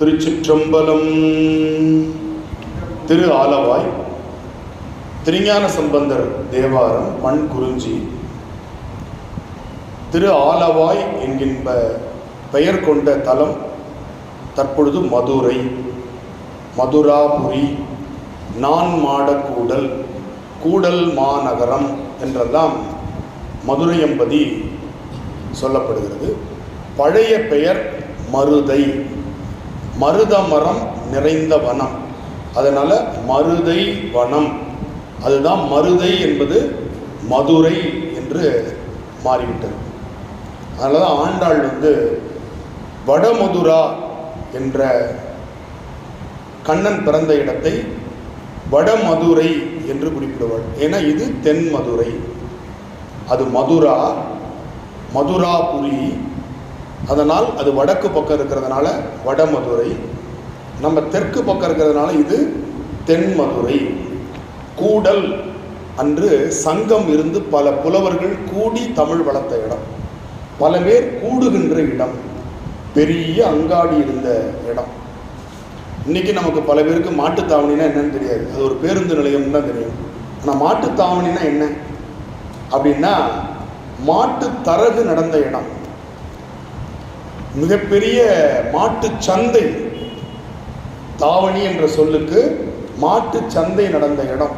திருச்சிற்றம்பலம். திரு ஆலவாய் திருஞான சம்பந்தர் தேவாரம் மண் குறிஞ்சி திரு ஆலவாய் என்கின்ற பெயர் கொண்ட தலம் தற்பொழுது மதுரை. மதுராபுரி நான் மாடக்கூடல் கூடல் மாநகரம் என்றெல்லாம் மதுரை என்பதி சொல்லப்படுகிறது. பழைய பெயர் மருதை. மருத மரம் நிறைந்த வனம். அதனால் மருதை வனம். அதுதான் மருதை என்பது மதுரை என்று மாறிவிட்டது. அதனால தான் ஆண்டாள் வந்து வடமதுரா என்ற கண்ணன் பிறந்த இடத்தை வடமதுரை என்று குறிப்பிடுவாள். ஏன்னா இது தென் மதுரை அது மதுரா மதுராபுரி அதனால் அது வடக்கு பக்கம் இருக்கிறதுனால வடமதுரை நம்ம தெற்கு பக்கம் இருக்கிறதுனால இது தென் மதுரை கூடல் அன்று சங்கம் இருந்து பல புலவர்கள் கூடி தமிழ் வளர்த்த இடம். பல பேர் கூடுகின்ற இடம் பெரிய அங்காடி இருந்த இடம். இன்றைக்கி நமக்கு பல பேருக்கு மாட்டுத்தாவணினா என்னன்னு தெரியாது. அது ஒரு பேருந்து நிலையம் தான் தெரியும். ஆனால் மாட்டுத்தாவணினா என்ன? அப்படின்னா மாட்டு தரகு நடந்த இடம். மிகப்பெரிய மாட்டு சந்தை. தாவணி என்ற சொல்லுக்கு மாட்டு சந்தை நடந்த இடம்.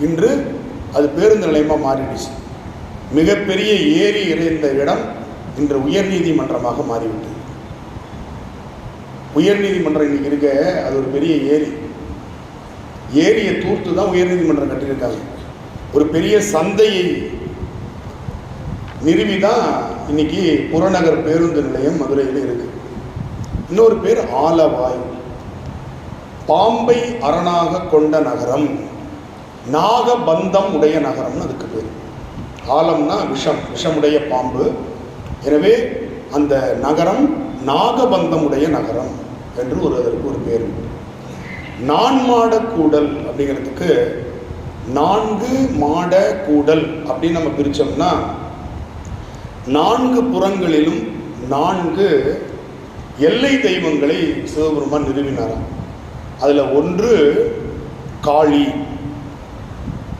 இன்று அது பேருந்து நிலையமாக மாறிடுச்சு. மிகப்பெரிய ஏரி இறைந்த இடம் இன்று உயர்நீதிமன்றமாக மாறிவிட்டது. உயர்நீதிமன்றம் இன்னைக்கு இருக்க அது ஒரு பெரிய ஏரி. ஏரியை தூர்த்து தான் உயர்நீதிமன்றம் கட்டியிருக்காங்க. ஒரு பெரிய சந்தையை நிறுவி தான் இன்னைக்கு புறநகர் பேருந்து நிலையம் மதுரையில் இருக்கு. இன்னொரு பேர் ஆலவாய். பாம்பை அரணாக கொண்ட நகரம் நாகபந்தம் உடைய நகரம்னு அதுக்கு பேர். ஆலம்னா விஷம் விஷமுடைய பாம்பு. எனவே அந்த நகரம் நாகபந்தம் உடைய நகரம் என்று ஒரு அதற்கு ஒரு பேர். நான் நான்மாட கூடல் அப்படிங்கிறதுக்கு நான்கு மாட கூடல் அப்படின்னு நம்ம பிரித்தோம்னா நான்கு புறங்களிலும் நான்கு எல்லை தெய்வங்களை சிவபெருமான் நிறுவினாராம். அதில் ஒன்று காளி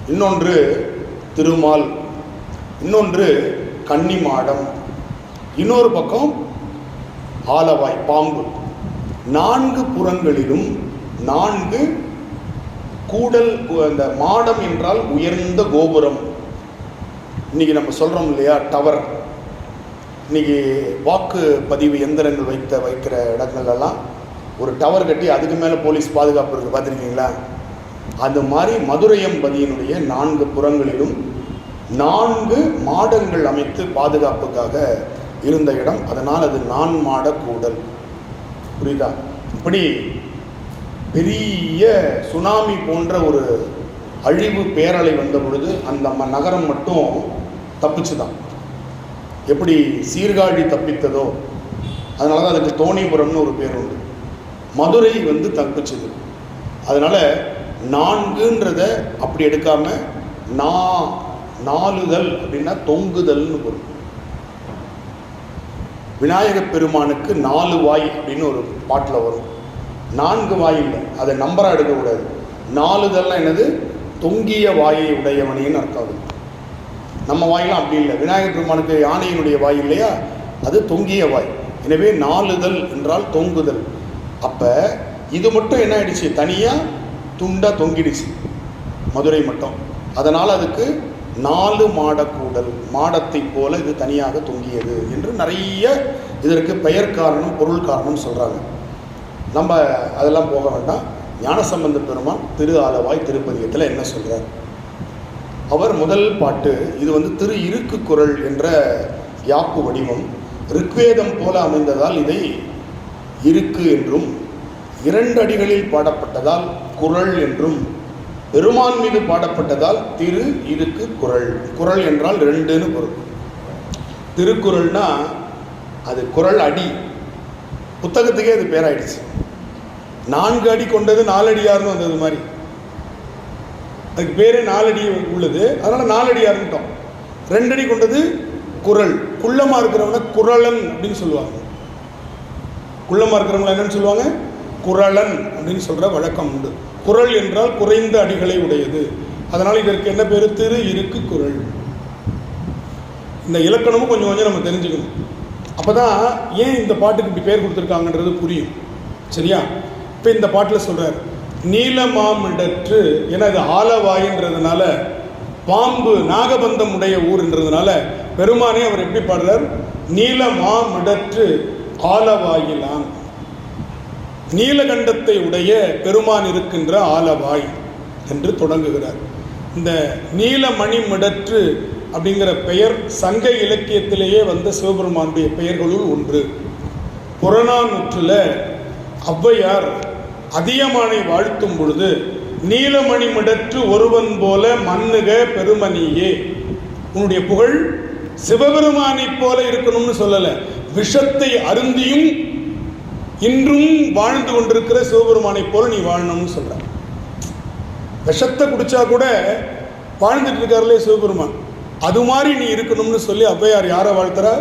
இன்னொன்று திருமால் இன்னொன்று கன்னிமாடம் இன்னொரு பக்கம் ஆலவாய் பாம்பு. நான்கு புறங்களிலும் நான்கு கூடல் அந்த மாடம் என்றால் உயர்ந்த கோபுரம். இன்னைக்கு நம்ம சொல்கிறோம் இல்லையா டவர். இன்னைக்கு வாக்கு பதிவு எந்திரங்கள் வைத்த வைக்கிற இடங்கள்லாம் ஒரு டவர் கட்டி அதுக்கு மேலே போலீஸ் பாதுகாப்பு இருக்குது பார்த்துருக்கீங்களா? அது மாதிரி மதுரையம்பதியினுடைய நான்கு புறங்களிலும் நான்கு மாடங்கள் அமைத்து பாதுகாப்புக்காக இருந்த இடம். அதனால் அது நான் மாட கூடல். புரியுதா? இப்படி பெரிய சுனாமி போன்ற ஒரு அழிவு பேரலை வந்த பொழுது அந்த ம- நகரம் மட்டும் தப்பிச்சு தான் எப்படி சீர்காழி தப்பித்ததோ அதனால தான் அதுக்கு தோணிபுரம்னு ஒரு பேர் உண்டு. மதுரை வந்து தப்பிச்சது அதனால் நான்குன்றத அப்படி எடுக்காமல் நா நாலுதல் அப்படின்னா தொங்குதல்னு பொருள். விநாயகப் பெருமானுக்கு நாலு வாய் அப்படின்னு ஒரு பாட்டில் வரும். நான்கு வாய் இல்லை அதை நம்பராக எடுக்கக்கூடாது. நாலுதல்லாம் என்னது? தொங்கிய வாயை உடையவனின்னு அர்த்தம் அது. நம்ம வாயிலாம் அப்படி இல்லை. விநாயகர் பெருமானுக்கு யானையினுடைய வாய் இல்லையா? அது தொங்கிய வாய். எனவே நாலுதல் என்றால் தொங்குதல். அப்போ இது மட்டும் என்ன ஆயிடுச்சு? தனியாக துண்டாக தொங்கிடுச்சு. மதுரை மட்டும். அதனால் அதுக்கு நாலு மாடக்கூடல் மாடத்தை போல இது தனியாக தொங்கியது என்று நிறைய இதற்கு பெயர் காரணம் பொருள் காரணம் சொல்கிறாங்க நம்ம அதெல்லாம் போக வேண்டாம். ஞானசம்பந்த பெருமான் திரு ஆலவாய் திருப்பதிகத்தில் என்ன சொல்கிறார் அவர் முதல் பாட்டு இது வந்து திரு இருக்கு குரல் என்ற யாப்பு வடிவம். ரிக்வேதம் போல அமைந்ததால் இதை இருக்கு என்றும் இரண்டு அடிகளில் பாடப்பட்டதால் குரல் என்றும் பெருமான் மீது பாடப்பட்டதால் திரு இருக்கு குரல். குரல் என்றால் ரெண்டுன்னு பொருள். திருக்குறள்னா அது குரல் அடி. புத்தகத்துக்கே அது பேராயிடுச்சு. நான்கு அடி கொண்டது நாலடியார்னு வந்தது மாதிரி. அதுக்கு பேர் நாலடி உள்ளது. அதனால் நாலடியாக இருந்துட்டோம் ரெண்டடி கொண்டது குரல். குள்ளமாக இருக்கிறவனை குரலன் அப்படின்னு சொல்லுவாங்க. குள்ளமாக இருக்கிறவங்கள என்னன்னு சொல்லுவாங்க? குரலன் அப்படின்னு சொல்கிற வழக்கம் உண்டு. குரல் என்றால் குறைந்த அடிகளை உடையது. அதனால் இதற்கு என்ன பேர்? திரு இருக்கு குரல். இந்த இலக்கணமும் கொஞ்சம் கொஞ்சம் நம்ம தெரிஞ்சுக்கணும். அப்போ தான் ஏன் இந்த பாட்டுக்கு இப்படி பேர் கொடுத்துருக்காங்கன்றது புரியும். சரியா? இப்போ இந்த பாட்டில் சொல்கிறார் நீலமாமிடற்று ஏன்னா இது ஆலவாயின்றதுனால பாம்பு நாகபந்தம் உடைய ஊர்ன்றதுனால பெருமானே அவர் எப்படி பாடுறார்? நீலமாமிடற்று ஆலவாயிலான். நீலகண்டத்தை உடைய பெருமான் இருக்கின்ற ஆலவாய் என்று தொடங்குகிறார். இந்த நீலமணி மிடற்று அப்படிங்கிற பெயர் சங்க இலக்கியத்திலேயே வந்த சிவபெருமானுடைய பெயர்களுள் ஒன்று. புறநானூற்றில் ஔவையார் அதியமானை வாழ்த்தும் பொழுது நீலமணி மிடற்று ஒருவன் போல மண்ணுக பெருமணியே உன்னுடைய புகழ் சிவபெருமானைப் போல இருக்கணும்னு சொல்லலை. விஷத்தை அருந்தியும் இன்றும் வாழ்ந்து கொண்டிருக்கிற சிவபெருமானை போல நீ வாழணும்னு சொல்ற. விஷத்தை குடிச்சா கூட வாழ்ந்துட்டு இருக்காருலே சிவபெருமான். அது மாதிரி நீ இருக்கணும்னு சொல்லி ஔவையார் யாரை வாழ்த்துறா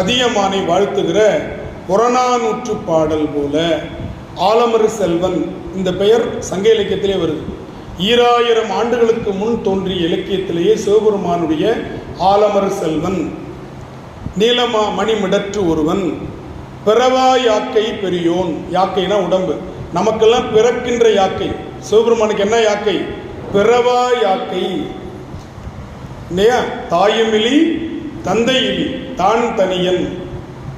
அதியமானை வாழ்த்துகிற புறநானூற்று பாடல் போல. ஆலமரு செல்வன். இந்த பெயர் சங்க இலக்கியத்திலே வருது. ஈராயிரம் ஆண்டுகளுக்கு முன் தோன்றிய இலக்கியத்திலேயே சிவபெருமானுடைய ஆலமரு செல்வன். நீலமா மணிமிடற்று ஒருவன். பிறவா யாக்கை பெரியோன். யாக்கைனா உடம்பு. நமக்கெல்லாம் பிறக்கின்ற யாக்கை. சிவபெருமானுக்கு என்ன யாக்கை? பிறவா யாக்கை. இல்லையா? தாயுமிலி தந்தை இலி தான் தனியன்.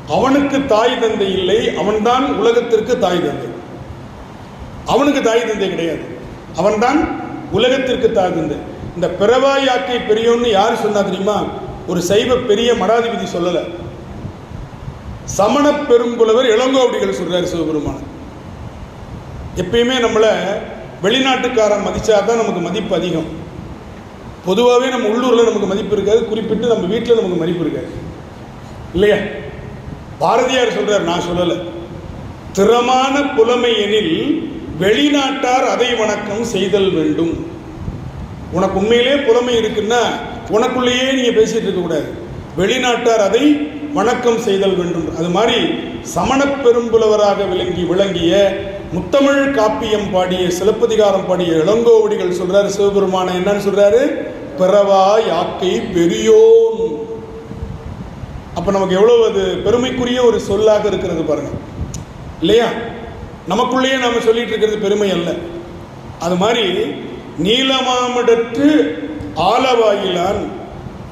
அவனுக்கு தாய் தந்தை இல்லை அவன்தான் உலகத்திற்கு தாய் தந்தை. அவனுக்கு தாய் தந்தை கிடையாது. அவன்தான் உலகத்திற்கு தாய் தந்தை. இந்த பிறவாய் ஆக்கை பெரியோன்னு யார் சொன்னா தெரியுமா? ஒரு சைவ பெரிய மடாதிபதி சொல்லலை. சமண பெரும்புலவர் இளங்கோவடிகள் சொல்கிறார் சிவபெருமான. எப்பயுமே நம்மளை வெளிநாட்டுக்காரன் மதிச்சா தான் நமக்கு மதிப்பு அதிகம். பொதுவாகவே நம்ம உள்ளூரில் நமக்கு மதிப்பு இருக்காது குறிப்பிட்டு நம்ம வீட்டில் நமக்கு மதிப்பு இருக்காது. இல்லையா? பாரதியார் சொல்றார் நான் சொல்லலை. திறமான புலமை எனில் வெளிநாட்டார் அதை வணக்கம் செய்தல் வேண்டும். உனக்கு உண்மையிலே புலமை இருக்குன்னா உனக்குள்ளேயே நீங்க பேசிட்டு இருக்கக்கூடாது வெளிநாட்டார் அதை வணக்கம் செய்தல் வேண்டும். அது மாதிரி சமணப் பெரும்புலவராக விளங்கி விளங்கிய முத்தமிழ் காப்பியம் பாடிய சிலப்பதிகாரம் பாடிய இளங்கோவடிகள் சொல்றாரு சிவபெருமான என்னன்னு சொல்றாரு? பிறவா யாக்கை பெரியோ அப்போ நமக்கு எவ்வளவு அது பெருமைக்குரிய ஒரு சொல்லாக இருக்கிறது பாருங்க. இல்லையா? நமக்குள்ளேயே நம்ம சொல்லிட்டு இருக்கிறது பெருமை அல்ல. அது மாதிரி நீலமாமிடற்று ஆலவாயிலான்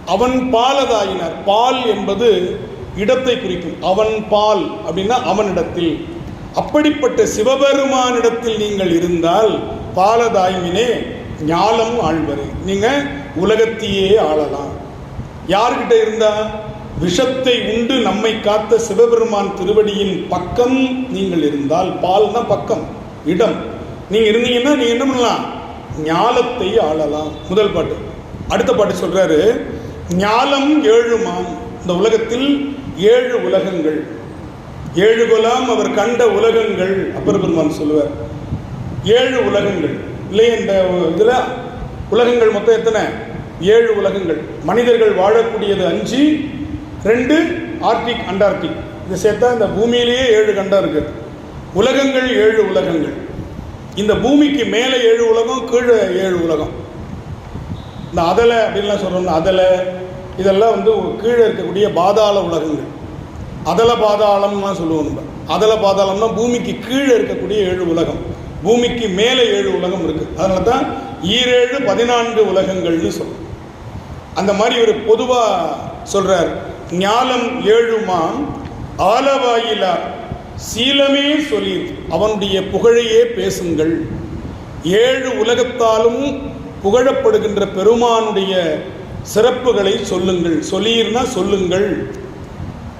அவன் பாலதாயினார். பால் என்பது இடத்தை குறிக்கும். அவன் பால் அப்படின்னா அவனிடத்தில். அப்படிப்பட்ட சிவபெருமானிடத்தில் நீங்கள் இருந்தால் பாலதாயினே ஞாலம் ஆழ்வரே. நீங்கள் உலகத்தையே ஆளலாம். யார்கிட்ட இருந்தால் விஷத்தை உண்டு நம்மை காத்த சிவபெருமான் திருவடியின் பக்கம் நீங்கள் இருந்தால் பால்னா பக்கம் இடம். நீங்க இருந்தீங்கன்னா நீங்கள் என்ன பண்ணலாம்? ஞாலத்தை ஆளலாம். முதல் பாட்டு. அடுத்த பாட்டு சொல்றாரு ஞாலம் ஏழுமாம். இந்த உலகத்தில் ஏழு உலகங்கள். ஏழு குலாம் அவர் கண்ட உலகங்கள் அப்பர் பெருமான் சொல்லுவார். ஏழு உலகங்கள். இல்லை இந்த இதில் உலகங்கள் மொத்தம் எத்தனை? ஏழு உலகங்கள். மனிதர்கள் வாழக்கூடியது அஞ்சு ரெண்டு ஆர்டிக் அண்டார்டிக் இது சேர்த்தா இந்த பூமியிலேயே ஏழு கண்டம் இருக்குது உலகங்கள் ஏழு உலகங்கள். இந்த பூமிக்கு மேலே ஏழு உலகம் கீழே ஏழு உலகம். இந்த அதலை அப்படின்லாம் சொல்கிறோம்னா அதலை இதெல்லாம் வந்து கீழே இருக்கக்கூடிய பாதாள உலகங்கள். அதல பாதாளம்லாம் சொல்லுவோம் நம்ம. அதல பாதாளம்னா பூமிக்கு கீழே இருக்கக்கூடிய ஏழு உலகம். பூமிக்கு மேலே ஏழு உலகம் இருக்குது அதனால தான் ஈரேழு பதினான்கு உலகங்கள்னு சொல்றோம். அந்த மாதிரி ஒரு பொதுவாக சொல்கிறார் ஞாலம் ஏழுமாம் ஆலவாயிலார் சீலமே சொல்லி அவனுடைய புகழையே பேசுங்கள். ஏழு உலகத்தாலும் புகழப்படுகின்ற பெருமானுடைய சிறப்புகளை சொல்லுங்கள். சொல்லீர்னா சொல்லுங்கள்.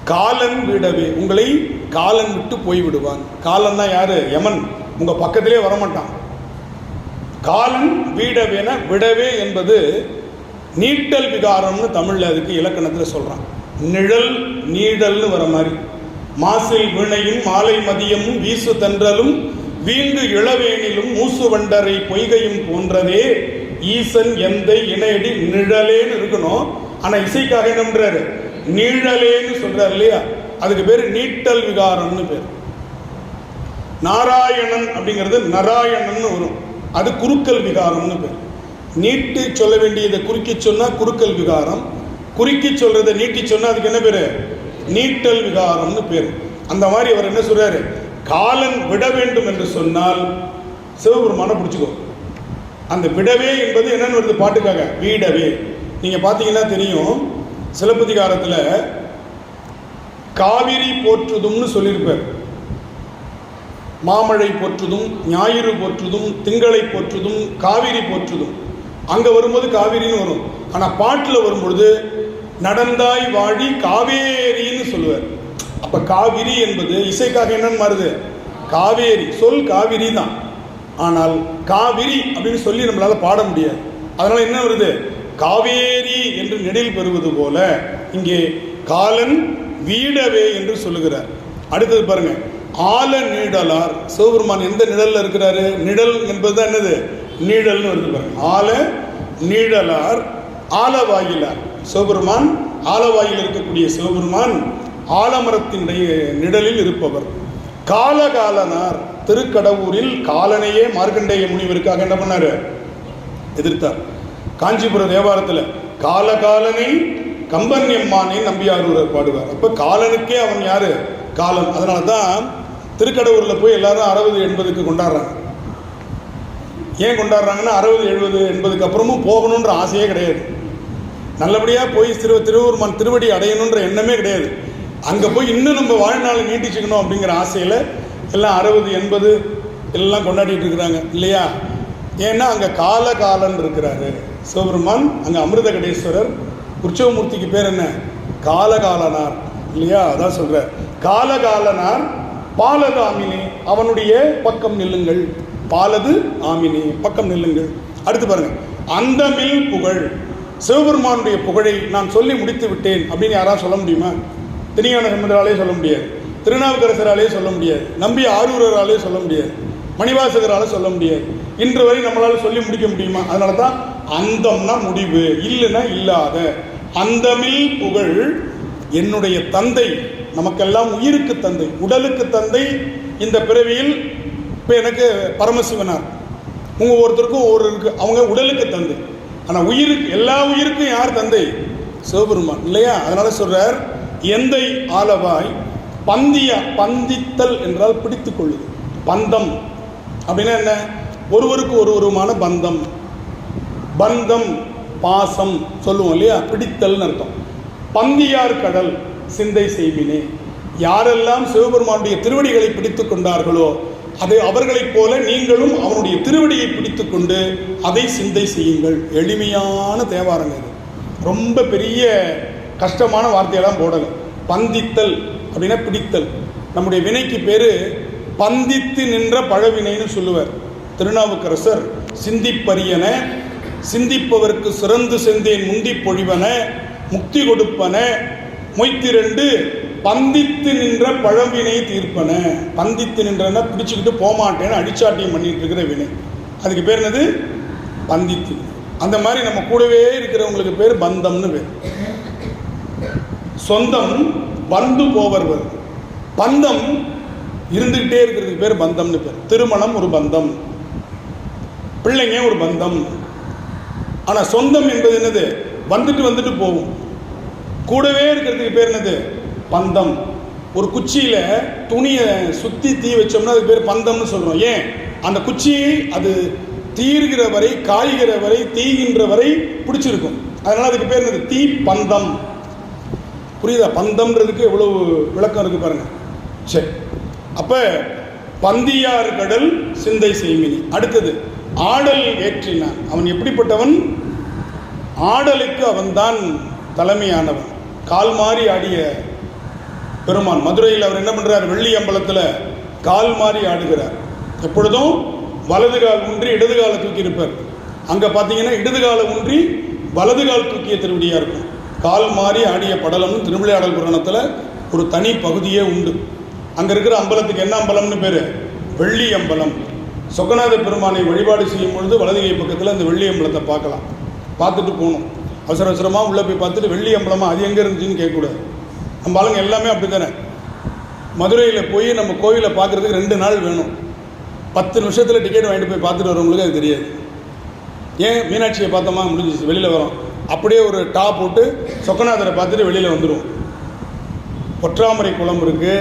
காலன் விடவே உங்களை காலன் விட்டு போய்விடுவான். காலன்னா யாரு? யமன். உங்க பக்கத்திலே வரமாட்டான். காலன் வீடவேன விடவே என்பது நீட்டல் விகாரம்னு தமிழில் அதுக்கு இலக்கணத்தில் சொல்கிறான் நிழல் நீடல்னு வர மாதிரி. மாசில் வினையும் மாலை மதியமும் வீசு தன்றலும் வீங்கு இளவேனிலும் மூசு வண்டரை பொய்கையும் போன்றதே. ஈசன் எந்தை இணையடி நிழலேன்னு இருக்கணும். ஆனால் இசைக்காக என்ன நீழலேன்னு சொல்றாரு இல்லையா? அதுக்கு பேர் நீட்டல் விகாரம்னு பேர். நாராயணன் அப்படிங்கிறது நாராயணன் வரும். அது குறுக்கல் விகாரம்னு பேர். நீட்டு சொல்ல வேண்டியதை குறுக்கி சொன்னால் குறுக்கல் விகாரம் குறுக்கி சொல்கிறத நீட்டி சொன்னா அதுக்கு என்ன பேரு? நீட்டல் விகாரம்னு பேர். அந்த மாதிரி அவர் என்ன சொல்றாரு? காலன் விட வேண்டும் என்று சொன்னால் சிவபெருமான பிடிச்சிக்கோ. அந்த விடவே என்பது என்னன்னு வருது பாட்டுக்காக. வீடவே. நீங்க பார்த்தீங்கன்னா தெரியும் சிலப்பதிகாரத்தில் காவிரி போற்றுதும்னு சொல்லியிருப்பார். மாமழை போற்றுதும் ஞாயிறு போற்றுதும் திங்களை போற்றுதும் காவிரி போற்றுதும். அங்கே வரும்போது காவிரின்னு வரும். ஆனால் பாட்டில் வரும்பொழுது நடந்தாய் வாழி காவேரின்னு சொல்லுவார். அப்போ காவிரி என்பது இசைக்காக என்னன்னு மாறுது? காவேரி. சொல் காவிரி தான். ஆனால் காவிரி அப்படின்னு சொல்லி நம்மளால பாட முடியாது. அதனால என்ன வருது? காவேரி என்று நெடில் பெறுவது போல இங்கே காலன் வீடவே என்று சொல்லுகிறார். அடுத்தது பாருங்க. ஆல நீடலார். சிவபெருமான் எந்த நிழல்ல இருக்கிறாரு? நிழல் என்பதுதான் என்னது? நீழல்னு வருது பாருங்க. ஆல நீழலார் ஆலவாயிலார் சிவபெருமான் ஆலவாயில் இருக்கக்கூடிய சிவபெருமான் ஆலமரத்தினுடைய நிழலில் இருப்பவர். காலகாலனார் திருக்கடவுரில் காலனையே மார்க்கண்டேய முனிவருக்காக என்ன பண்ணார்? எதிர்த்தார். காஞ்சிபுர தேவாரத்தில் காலகாலனை கம்பன் எம்மானை நம்பியாரூரர் பாடுவார். அப்போ காலனுக்கே அவன் யார்? காலன். அதனால தான் திருக்கடவுரில் போய் எல்லாரும் அறுபது எண்பதுக்கு கொண்டாடுறாங்க. ஏன் கொண்டாடுறாங்கன்னா அறுபது எழுபது எண்பதுக்கு அப்புறமும் போகணுன்ற ஆசையே கிடையாது. நல்லபடியாக போய் திரு திருவூர்மன் திருவடி அடையணுன்ற எண்ணமே கிடையாது. அங்கே போய் இன்னும் நம்ம வாழ்நாள் நீட்டிச்சுக்கணும் அப்படிங்கிற ஆசையில் எல்லாம் அறுபது எண்பது எல்லாம் கொண்டாடிட்டு இருக்கிறாங்க இல்லையா? ஏன்னா அங்கே காலகாலன் இருக்கிறாரு. சிவபெருமான் அங்கே அமிர்த கடேஸ்வரர் உற்சவமூர்த்திக்கு பேர் என்ன? காலகாலனார் இல்லையா? அதான் சொல்கிறார் காலகாலனார் பாலது ஆமினி அவனுடைய பக்கம் நில்லுங்கள். பாலது ஆமினி பக்கம் நில்லுங்கள். அடுத்து பாருங்க. அந்தமில் புகழ். சிவபெருமானுடைய புகழை நான் சொல்லி முடித்து விட்டேன் அப்படின்னு யாராவது சொல்ல முடியுமா? திருஞான சம்பந்தராலே சொல்ல முடியாது. திருநாவுக்கரசராலே சொல்ல முடியாது. நம்பி ஆரூரராலே சொல்ல முடியாது. மணிவாசகரால் சொல்ல முடியாது. இன்று வரை நம்மளால் சொல்லி முடிக்க முடியுமா? அதனால தான் அந்தம்னா முடிவு இல்லைன்னா இல்லாத. அந்தமில் புகழ் என்னுடைய தந்தை நமக்கெல்லாம் உயிருக்கு தந்தை உடலுக்கு தந்தை. இந்த பிறவியில் இப்போ எனக்கு பரமசிவனார். உங்கள் ஒருத்தருக்கும் ஒரு இருக்கு அவங்க உடலுக்கு தந்தை. ஆனால் உயிருக்கு எல்லா உயிருக்கும் யார் தந்தை? சிவபெருமான். இல்லையா? அதனால சொல்றார் எந்தை ஆலவாய் பந்திய பந்தித்தல் என்றால் பிடித்து கொள்ளுது. பந்தம். அப்படின்னா என்ன? ஒருவருக்கு ஒருவருமான பந்தம். பந்தம் பாசம் சொல்லுவோம் இல்லையா? பிடித்தல்னு அர்த்தம். பந்தியார் கடல் சிந்தை செய்வினே. யாரெல்லாம் சிவபெருமானுடைய திருவடிகளை பிடித்து கொண்டார்களோ அது அவர்களைப் போல நீங்களும் அவனுடைய திருவடியை பிடித்து கொண்டு அதை சிந்தை செய்யுங்கள். எளிமையான தேவாரங்க இது. ரொம்ப பெரிய கஷ்டமான வார்த்தையெல்லாம் போடலை. பந்தித்தல் அப்படின்னா பிடித்தல். நம்முடைய வினைக்கு பேர் பந்தித்து நின்ற பழவினைன்னு சொல்லுவார். திருநாவுக்கரசர் சிந்திப்பரியன சிந்திப்பவர்க்கு சிறந்து செந்தேன் முந்தி பொழிவன முக்தி கொடுப்பன மொய்த்திரண்டு பந்தித்து நின்ற பழவினை தீர்ப்பன. பந்தித்து நின்றன பிடிச்சிக்கிட்டு போமாட்டேன்னு அடிச்சாட்டியம் பண்ணிட்டு இருக்கிற வினை. அதுக்கு பேர் என்னது? பந்தித்து. அந்த மாதிரி நம்ம கூடவே இருக்கிறவங்களுக்கு பேர் பந்தம்னு பேர். சொந்தம் வந்து போவர்கள் பந்தம் இருந்துகிட்டே இருக்கிறதுக்கு பேர் பந்தம்னு பேர். திருமணம் ஒரு பந்தம். பிள்ளைங்க ஒரு பந்தம். ஆனால் சொந்தம் என்பது என்னது? வந்துட்டு வந்துட்டு போகும். கூடவே இருக்கிறதுக்கு பேர் என்னது? பந்தம். ஒரு குச்சியில் துணியை சுற்றி தீ வச்சோம்னா அதுக்கு பேர் பந்தம்னு சொல்கிறோம் ஏன்? அந்த குச்சியை அது தீர்கிற வரை காய்கிற வரை தீகின்ற வரை பிடிச்சிருக்கும். அதனால் அதுக்கு பேர் என்னது? தீ பந்தம். புரியுதா? பந்தம்ன்றதுக்கு எவ்வளவு விளக்கம் இருக்குது பாருங்கள் சரி அப்போ பந்தியார் கடல் சிந்தை செய்மினி. அடுத்தது ஆடல் ஏற்றினான். அவன் எப்படிப்பட்டவன்? ஆடலுக்கு அவன்தான் தலைமையானவன். கால் மாறி ஆடிய பெருமான் மதுரையில் அவர் என்ன பண்ணுறார் வெள்ளி அம்பலத்தில் கால் மாறி ஆடுகிறார். எப்பொழுதும் வலது கால் ஊன்றி இடது காலை தூக்கி இருப்பார். அங்கே பார்த்தீங்கன்னா இடது காலை ஊன்றி வலது கால் தூக்கிய திருவிடியாக இருக்கும். கால் மாறி ஆடிய படலம்னு திருவிளையாடல் புராணத்தில் ஒரு தனி பகுதியே உண்டு. அங்கே இருக்கிற அம்பலத்துக்கு என்ன அம்பலம்னு பேர்? வெள்ளி அம்பலம். சொக்கநாத பெருமானை வழிபாடு செய்யும் பொழுது வலது கை பக்கத்தில் அந்த வெள்ளி அம்பலத்தை பார்க்கலாம். பார்த்துட்டு போகணும். அவசர அவசரமாக உள்ளே போய் பார்த்துட்டு வெள்ளி அம்பலமாக அது எங்கே இருந்துச்சுன்னு கேட்கக்கூடாது. நம்ம ஆளுங்க எல்லாமே அப்படி தானே மதுரையில் போய் நம்ம கோயிலை பார்க்குறதுக்கு ரெண்டு நாள் வேணும். பத்து நிமிஷத்தில் டிக்கெட் வாங்கிட்டு போய் பார்த்துட்டு வரவங்களுக்கு அது தெரியாது. ஏன் மீனாட்சியை பார்த்தோமா? முடிஞ்சிச்சு வெளியில் வரோம். அப்படியே ஒரு டாப் போட்டு சொக்கநாதரை பார்த்துட்டு வெளியில் வந்துடும் பொற்றாமரை குளம் இருக்குது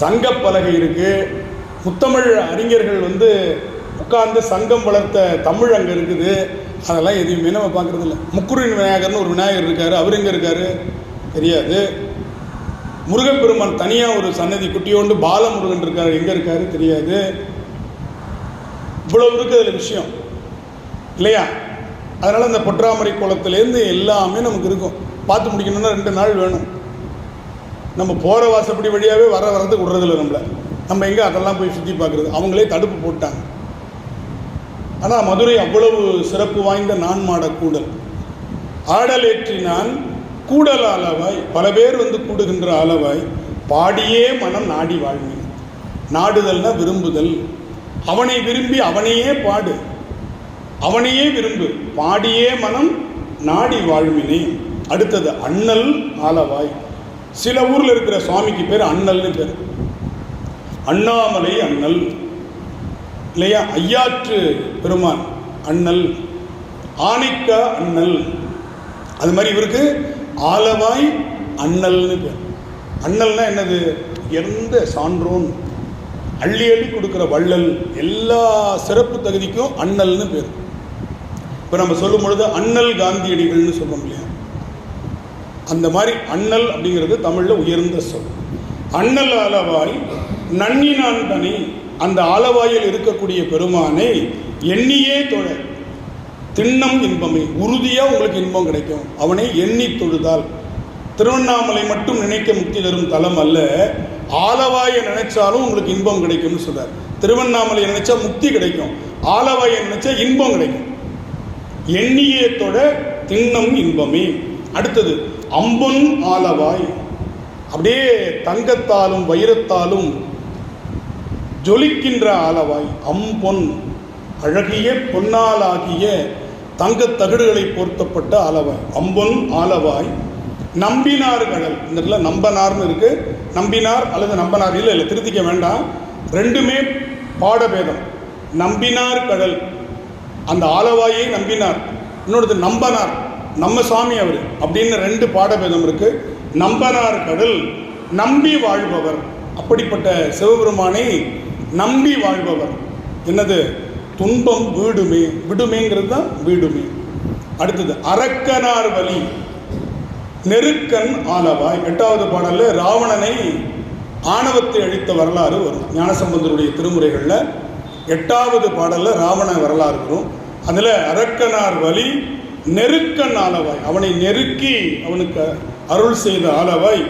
சங்கப்பலகை இருக்குது முத்தமிழ் அறிஞர்கள் வந்து உட்கார்ந்து சங்கம் வளர்த்த தமிழ் அங்கே இருக்குது. அதெல்லாம் எதையுமே நம்ம பார்க்குறதில்ல. முக்குருவின் முக்குரின் விநாயகர்னு ஒரு விநாயகர் இருக்கார். அவர் எங்கே இருக்கார்? தெரியாது. முருகப்பெருமான் தனியாக ஒரு சன்னதி குட்டியோண்டு பாலமுருகன் இருக்கார். எங்கே இருக்காரு தெரியாது. இவ்வளவு இருக்குது அதில் விஷயம். இல்லையா? அதனால் அந்த பொற்றாமரை குளத்துலேருந்து எல்லாமே நமக்கு இருக்கும். பார்த்து முடிக்கணும்னா ரெண்டு நாள் வேணும். நம்ம போகிற வாசப்படி வழியாகவே வர வரதுக்கு விடுறதில்ல நம்மளை. நம்ம எங்கே அதெல்லாம் போய் சுற்றி பார்க்குறது? அவங்களே தடுப்பு போட்டாங்க. ஆனால் மதுரை அவ்வளவு சிறப்பு வாய்ந்த நான் மாட கூடல் ஆடலேற்றினான் கூடல் அளவாய் பல பேர் வந்து கூடுகின்ற ஆலவாய் பாடியே மனம் நாடி வாழ்வி நாடுதல்னா விரும்புதல். அவனை விரும்பி அவனையே பாடு. அவனையே விரும்பு பாடியே மனம் நாடி வாழ்வினே அடுத்தது அண்ணல் ஆலவாய் சில ஊரில் இருக்கிற சுவாமிக்கு பேர் அண்ணல்னு பேர். அண்ணாமலை அண்ணல். இல்லையா? ஐயாற்று பெருமான் அண்ணல். ஆனைக்கா அண்ணல். அது மாதிரி இவருக்கு ஆலவாய் அண்ணல்னு பேர். அண்ணல்னா என்னது? எந்த சான்றோன்? அள்ளி அள்ளி கொடுக்குற வள்ளல். எல்லா சிறப்பு தகுதிக்கும் அண்ணல்னு பேர். இப்போ நம்ம சொல்லும் பொழுது அண்ணல் காந்தியடிகள்னு சொல்லுவோம் இல்லையா? அந்த மாதிரி அண்ணல் அப்படிங்கிறது தமிழில் உயர்ந்த சொல். அண்ணல் ஆலவாய் நன்னினான் தனி. அந்த ஆலவாயில் இருக்கக்கூடிய பெருமானை எண்ணியே தொழ. திண்ணம் இன்பமே உறுதியாக உங்களுக்கு இன்பம் கிடைக்கும். அவனை எண்ணி தொழுதால். திருவண்ணாமலை மட்டும் நினைக்க முக்தி தரும் தலம் அல்ல ஆலவாயை நினைச்சாலும் உங்களுக்கு இன்பம் கிடைக்கும்னு சொல்றார். திருவண்ணாமலை நினைச்சா முக்தி கிடைக்கும். ஆலவாயை நினைச்சா இன்பம் கிடைக்கும். எண்ணியே தொட திண்ணம் இன்பமே. அடுத்தது அம்பொன் ஆலவாய். அப்படியே தங்கத்தாலும் வைரத்தாலும் ஜொலிக்கின்ற ஆலவாய். அம்பொன் அழகிய பொன்னாலாகிய தங்கத் தகடுகளை பொருத்தப்பட்ட ஆலவாய் அம்பொன் ஆலவாய் நம்பினார் கடல். இந்த இடத்துல நம்பனார்னு இருக்கு. நம்பினார் அல்லது நம்பனார் இல்லை இல்லை திருத்திக்க வேண்டாம். ரெண்டுமே பாடபேதம். நம்பினார் கடல். அந்த ஆலவாயை நம்பினார். இன்னொருது நம்பனார். நம்ம சுவாமி அவர். அப்படின்னு ரெண்டு பாடபேதம் இருக்கு. நம்பனார் கடல் நம்பி வாழ்பவர். அப்படிப்பட்ட சிவபெருமானை நம்பி வாழ்பவர். என்னது? துன்பம் வீடுமே விடுமேங்கிறது தான் வீடுமே. அடுத்தது அரக்கனார் வலி. நெருக்கன் ஆலவாய். எட்டாவது பாடலில் ராவணனை ஆணவத்தை அழித்த வரலாறு வரும். ஞானசம்பந்தருடைய திருமுறைகளில் எட்டாவது பாடலில் ராவண வரலாறு வரும். அதில் அரக்கனார் வலி நெருக்கன் ஆலவாய். அவனை நெருக்கி அவனுக்கு அருள் செய்த ஆலவாய்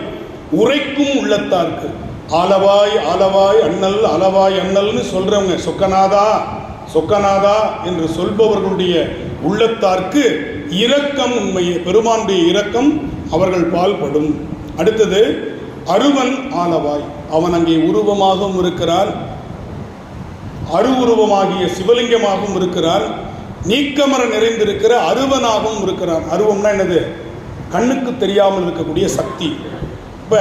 உரைக்கும் உள்ளத்தார்க்கு. ஆலவாய் ஆலவாய் அண்ணல் அளவாய் அண்ணல்னு சொல்கிறவங்க சொக்கநாதா. சொக்கநாதா என்று சொல்பவர்களுடைய உள்ளத்தார்க்கு இரக்கம் உண்மையே பெருமானுடைய இரக்கம் அவர்கள் பால்படும். அடுத்தது அருவன் ஆலவாய். அவன் அங்கே உருவமாகவும் இருக்கிறான். அருவுருவமாகிய சிவலிங்கமாகவும் இருக்கிறான். நீக்கமர நிறைந்திருக்கிற அருவனாகவும் இருக்கிறான். அருவம்னா என்னது? கண்ணுக்கு தெரியாமல் இருக்கக்கூடிய சக்தி. இப்போ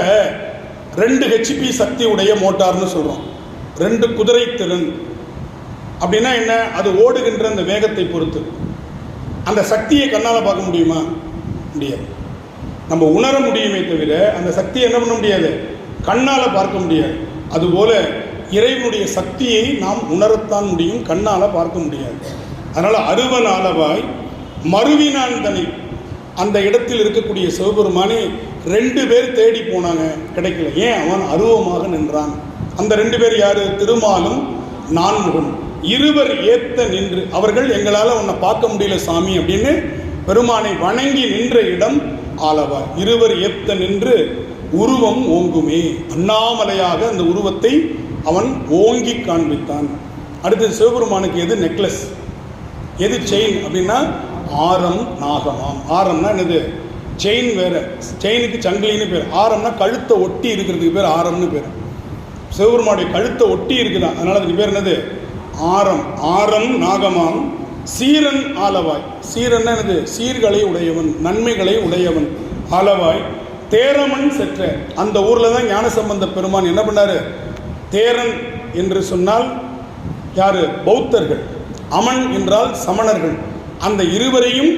ரெண்டு ஹெச்பி சக்தி உடைய மோட்டார்னு சொல்கிறோம் ரெண்டு குதிரை திறன் அப்படின்னா என்ன? அது ஓடுகின்ற அந்த வேகத்தை பொறுத்து. அந்த சக்தியை கண்ணால் பார்க்க முடியுமா? முடியாது. நம்ம உணர முடியுமே தவிர அந்த சக்தியை என்ன பண்ண முடியாது? கண்ணால் பார்க்க முடியாது. அதுபோல இறைவனுடைய சக்தியை நாம் உணரத்தான் முடியும் கண்ணால் பார்க்க முடியாது. அதனால் அருவன் அளவாய் மறுவினான் தனி. அந்த இடத்தில் இருக்கக்கூடிய சிவபெருமானே ரெண்டு பேர் தேடி போனாங்க கிடைக்கல. ஏன்? அவன் அருவமாக நின்றான். அந்த ரெண்டு பேர் யார்? திருமாலும் நான்முகன் இருவர் ஏத்த நின்று அவர்கள் எங்களால் உன்னை பார்க்க முடியல சாமி அப்படின்னு பெருமானை வணங்கி நின்ற இடம் ஆளவார் இருவர் ஏத்த நின்று உருவம் ஓங்குமே. அண்ணாமலையாக அந்த உருவத்தை அவன் ஓங்கி காண்பித்தான். அடுத்து சிவபெருமானுக்கு எது நெக்லஸ் எது செயின் அப்படின்னா ஆரம் நாகமாம். ஆரம்னா என்னது? செயின் வேற. செயினுக்கு சங்கிலின்னு பேர். ஆரம்னா கழுத்தை ஒட்டி இருக்கிறதுக்கு பேர் ஆரம்னு பேர். சிவபெருமானுடைய கழுத்தை ஒட்டி இருக்குதான். அதனால அதுக்கு பேர் என்னது? ஆரம் ஆரம் நாகமாம் சீரன் ஆலவாய். சீரன் எனது சீர்களை உடையவன் நன்மைகளை உடையவன் ஆலவாய். தேரமன் செற்ற. அந்த ஊரில் தான் ஞானசம்பந்த பெருமான் என்ன பண்ணாரு? தேரன் என்று சொன்னால் யாரு? பௌத்தர்கள். அமன் என்றால் சமணர்கள். அந்த இருவரையும்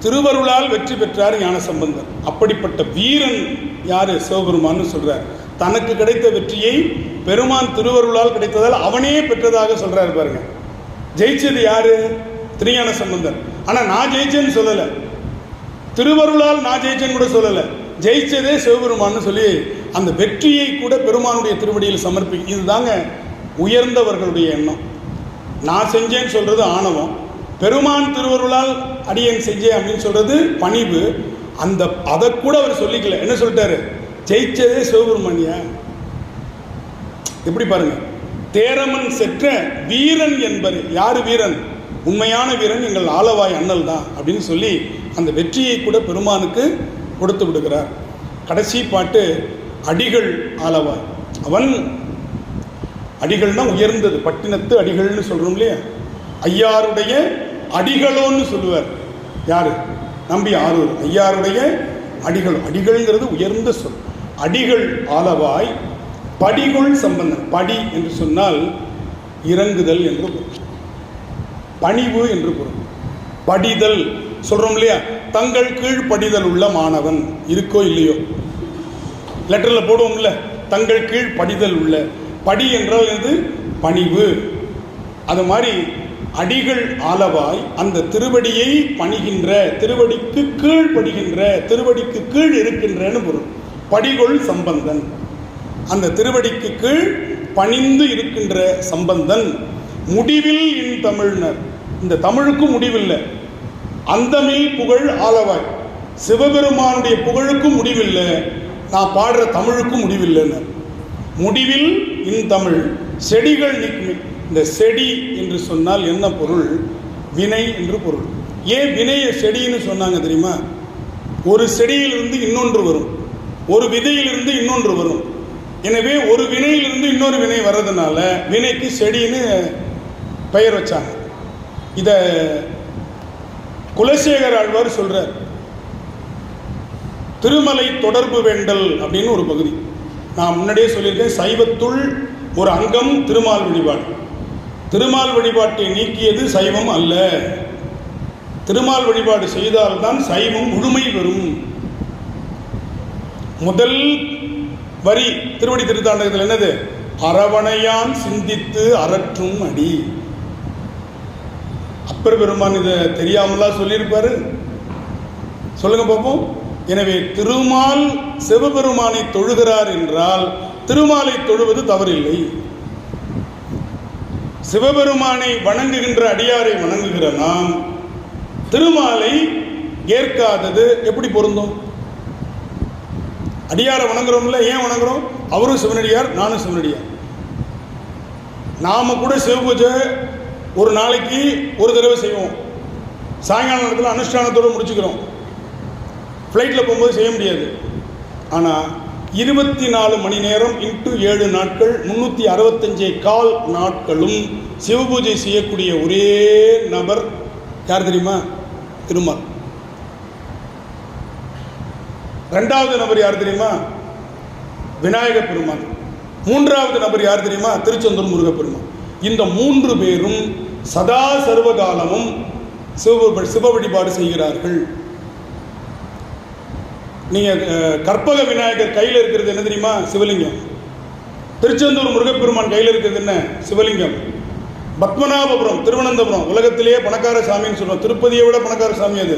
திருவருளால் வெற்றி பெற்றார் ஞானசம்பந்தர். அப்படிப்பட்ட வீரன் யார்? சிவபெருமான்னு சொல்கிறார் தனக்கு கிடைத்த வெற்றியை பெருமான் திருவருளால் கிடைத்ததால் அவனே பெற்றதாக சொல்கிறாரு பாருங்க. ஜெயிச்சது யாரு? திருஞான சம்பந்தர். ஆனால் நான் ஜெயிச்சேன்னு சொல்லலை. திருவருளால் நான் ஜெயிச்சேன்னு கூட சொல்லலை. ஜெயிச்சதே சிவபெருமான்னு சொல்லி அந்த வெற்றியை கூட பெருமானுடைய திருவடியில் சமர்ப்பி இதுதாங்க உயர்ந்தவர்களுடைய எண்ணம். நான் செஞ்சேன்னு சொல்கிறது ஆணவம். பெருமான் திருவருளால் அடியேன் செஞ்சேன் அப்படின்னு சொல்கிறது பணிவு. அந்த அதை கூட அவர் சொல்லிக்கல. என்ன சொல்லிட்டாரு? ஜெயிச்சதே சிவபெருமானியா? எப்படி பாருங்க. தேரமன் செற்ற வீரன் என்பது யாரு வீரன்? உண்மையான வீரன் எங்கள் ஆலவாய் அண்ணல் தான் அப்படின்னு சொல்லி அந்த வெற்றியை கூட பெருமானுக்கு கொடுத்து விடுகிறார். கடைசி பாட்டு அடிகள் ஆலவாய். அவன் அடிகள்னா உயர்ந்தது பட்டினத்து அடிகள்னு சொல்கிறோம் இல்லையா? ஐயாருடைய அடிகளோன்னு சொல்லுவார். யாரு? நம்பி ஆரூர். ஐயாருடைய அடிகள். அடிகள்ங்கிறது உயர்ந்த சொல். அடிகள் ஆளவாய் படிகுள் சம்பந்தம் படி என்று சொன்னால் இறங்குதல் என்று பொருள். பணிவு என்று பொருள். படிதல் சொல்கிறோம் இல்லையா? தங்கள் கீழ் படிதல் உள்ள மாணவன் இருக்கோ இல்லையோ? லெட்டரில் போடுவோம்ல தங்கள் கீழ் படிதல் உள்ள. படி என்றால் எது பணிவு. அது மாதிரி அடிகள் ஆளவாய் அந்த திருவடியை பணிகின்ற திருவடிக்கு கீழ் படிகின்ற திருவடிக்கு கீழ் இருக்கின்றன்னு பொருள். படிகொள் சம்பந்தன். அந்த திருவடிக்கு கீழ் பணிந்து இருக்கின்ற சம்பந்தன். முடிவில் இன் தமிழ்னர். இந்த தமிழுக்கும் முடிவில்லை. அந்தமில் புகழ் ஆலவாய். சிவபெருமானுடைய புகழுக்கும் முடிவில்லை. நான் பாடுற தமிழுக்கும் முடிவில்லைன்னு. முடிவில் இன் தமிழ். செடிகள் நீக்குமே. இந்த செடி என்று சொன்னால் என்ன பொருள்? வினை என்று பொருள். ஏன் வினையை செடின்னு சொன்னாங்க தெரியுமா? ஒரு செடியிலிருந்து இன்னொன்று வரும். ஒரு விதையிலிருந்து இன்னொன்று வரும். எனவே ஒரு வினையிலிருந்து இன்னொரு வினை வர்றதுனால வினைக்கு செடின்னு பெயர் வச்சாங்க. இதை குலசேகர் ஆழ்வார் சொல்றார். திருமலை தொடர்பு வேண்டல் அப்படின்னு ஒரு பகுதி. நான் முன்னாடியே சொல்லியிருக்கேன் சைவத்துள் ஒரு அங்கம் திருமால் வழிபாடு. திருமால் வழிபாட்டை நீக்கியது சைவம் அல்ல. திருமால் வழிபாடு செய்தால்தான் சைவம் முழுமை பெறும் முதல் வரி திருவடி திருத்தாண்டகத்தில் என்னது? அரவணையான் சிந்தித்து அரற்றும் அடி. அப்பர் பெருமான் இதை தெரியாமலா சொல்லியிருப்பாரு? சொல்லுங்க பார்ப்போம் எனவே திருமால் சிவபெருமானை தொழுகிறார் என்றால் திருமாலை தொழுவது தவறில்லை. சிவபெருமானை வணங்குகின்ற அடியாரை வணங்குகிற நாம் திருமாலை ஏற்காதது எப்படி பொருந்தும்? அடியாரை வணங்குறோம்ல ஏன் வணங்குறோம்? அவரும் சிவனடியார் நானும் சிவனடியார். நாம கூட சிவ பூஜை ஒரு நாளைக்கு ஒரு தடவை செய்வோம். சாயங்கால நேரத்தில் அனுஷ்டானத்தோடு முடிச்சுக்கிறோம். ஃப்ளைட்டில் போகும்போது செய்ய முடியாது. ஆனால் இருபத்தி நாலு மணி நேரம் இன்ட்டு ஏழு நாட்கள் முந்நூற்றி அறுபத்தஞ்சே கால் நாட்களும் சிவபூஜை செய்யக்கூடிய ஒரே நபர் யார் தெரியுமா? திருமால். ரெண்டாவது நபர் யார் தெரியுமா? விநாயக பெருமான் மூன்றாவது நபர் யார் தெரியுமா? திருச்செந்தூர் முருகப்பெருமான் இந்த மூன்று பேரும் சதா சர்வகாலமும் சிவ சிவ வழிபாடு செய்கிறார்கள். நீங்கள் கற்பக விநாயகர் கையில் இருக்கிறது என்ன தெரியுமா? சிவலிங்கம். திருச்செந்தூர் முருகப்பெருமான் கையில் இருக்கிறது என்ன? சிவலிங்கம். பத்மநாபபுரம் திருவனந்தபுரம் உலகத்திலேயே பணக்கார சாமின்னு சொல்கிறோம் திருப்பதியை விட பணக்கார சாமி அது.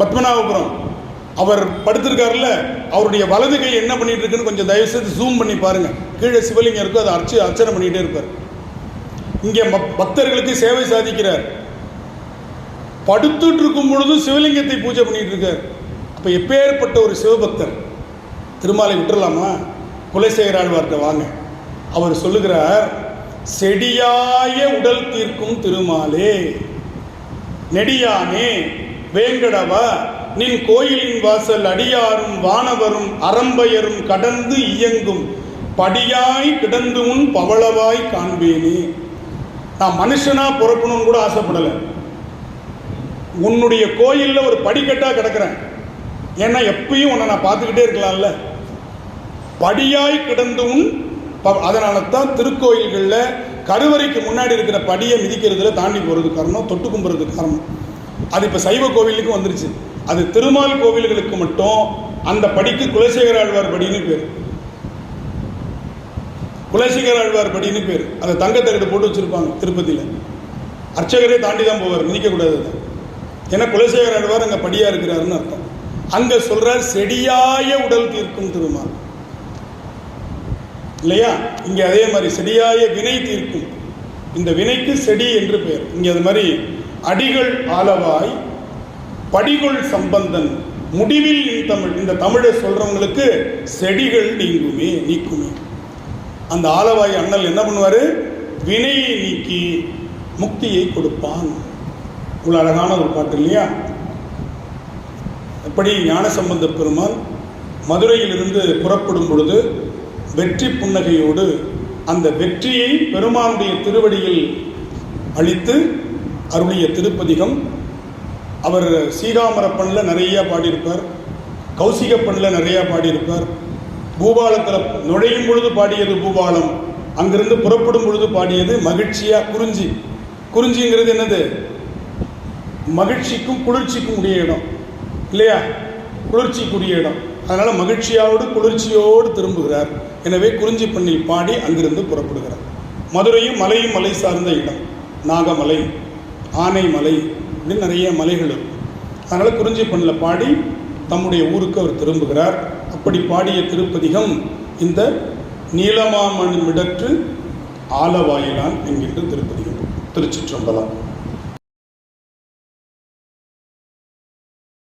பத்மநாபபுரம். அவர் படுத்திருக்காருல்ல அவருடைய வலது கை என்ன பண்ணிட்டு இருக்குன்னு கொஞ்சம் தயவு செய்து ஜூம் பண்ணி பாருங்க. கீழே சிவலிங்கம் இருக்கும் அதை அர்ச்சை அர்ச்சனை பண்ணிகிட்டே இருப்பார். இங்கே பக்தர்களுக்கு சேவை சாதிக்கிறார். படுத்துட்டு இருக்கும் பொழுதும் சிவலிங்கத்தை பூஜை பண்ணிட்டு இருக்கார். அப்போ எப்பேற்பட்ட ஒரு சிவபக்தர்? திருமாலை விட்டுறலாமா? குலசேகர் ஆழ்வார்கிட்ட வாங்க. அவர் சொல்லுகிறார் செடியாய உடல் தீர்க்கும் திருமாலே நெடியானே வேங்கடவா நின் கோயிலின் வாசல் அடியாரும் வானவரும் அறம்பயரும் கடந்து இயங்கும். படியாய் கிடந்து உன் பவளவாய் காண்பேனே. நான் மனுஷனா பிறக்கணும்னு கூட ஆசைப்படலை. உன்னுடைய கோயிலில் ஒரு படிக்கட்டா கிடக்கிறேன். ஏன்னா எப்பயும் உன்னை நான் பார்த்துக்கிட்டே இருக்கலாம்ல. படியாய் கிடந்து உன் அதனால தான் திருக்கோயில்களில் கருவறைக்கு முன்னாடி இருக்கிற படியை மிதிக்கிறதுல தாண்டி போகிறது காரணம் தொட்டு கும்புறதுக்கு காரணம். அது இப்போ சைவ கோவிலுக்கு வந்துருச்சு. அது திருமால் கோவில்களுக்கு மட்டும் அந்த படிக்கு குலசேகர ஆழ்வார் படின்னு பேர். குலசேகர ஆழ்வார் படின்னு பேர். அதை தங்கத்தகடு போட்டு வச்சிருப்பாங்க திருப்பதியில். அர்ச்சகரே தாண்டி தான் போவார் நிற்கக்கூடாது அதை. ஏன்னா குலசேகர ஆழ்வார் அங்கே படியாக இருக்கிறாருன்னு அர்த்தம். அங்கே சொல்ற செடியாய உடல் தீர்க்கும் திருமால். இல்லையா? இங்கே அதே மாதிரி செடியாய வினை தீர்க்கும். இந்த வினைக்கு செடி என்று பெயர். இங்கே அது மாதிரி அடிகள் ஆலவாய் படிகொள் சம்பந்தன் முடிவில் தமிழ் இந்த தமிழை சொல்றவங்களுக்கு செடிகள் நீங்குமே நீக்குமே. அந்த ஆலவாய் அண்ணல் என்ன பண்ணுவார்? வினையை நீக்கி முக்தியை கொடுப்பான். இவ்வளோ அழகான ஒரு பாட்டு இல்லையா? எப்படி ஞானசம்பந்த பெருமான் மதுரையிலிருந்து புறப்படும் பொழுது வெற்றி புன்னகையோடு அந்த வெற்றியை பெருமானுடைய திருவடியில் அளித்து அருளிய திருப்பதிகம் அவர் சீகாமரப்பண்ணில் நிறையா பாடியிருப்பார். கௌசிகப்பண்ணில் நிறையா பாடியிருப்பார். பூபாலத்தில் நுழையும் பொழுது பாடியது பூபாலம். அங்கிருந்து புறப்படும் பொழுது பாடியது மகிழ்ச்சியா குறிஞ்சி. குறிஞ்சிங்கிறது என்னது? மகிழ்ச்சிக்கும் குளிர்ச்சிக்கும் உரிய இடம். இல்லையா? குளிர்ச்சிக்குரிய இடம். அதனால் மகிழ்ச்சியோடு குளிர்ச்சியோடு திரும்புகிறார். எனவே குறிஞ்சி பண்ணில் பாடி அங்கிருந்து புறப்படுகிறார். மதுரையும் மலையும் மலை சார்ந்த இடம். நாகமலை ஆனைமலை இப்படி நிறைய மலைகள் இருக்கும் அதனால் குறிஞ்சி பண்ணில் பாடி தம்முடைய ஊருக்கு அவர் திரும்புகிறார். அப்படி பாடிய திருப்பதிகம் இந்த நீலமாமணி மிடற்று ஆலவாயிலான் என்கின்ற திருப்பதிகம். திருச்சிற்றம்பலம்.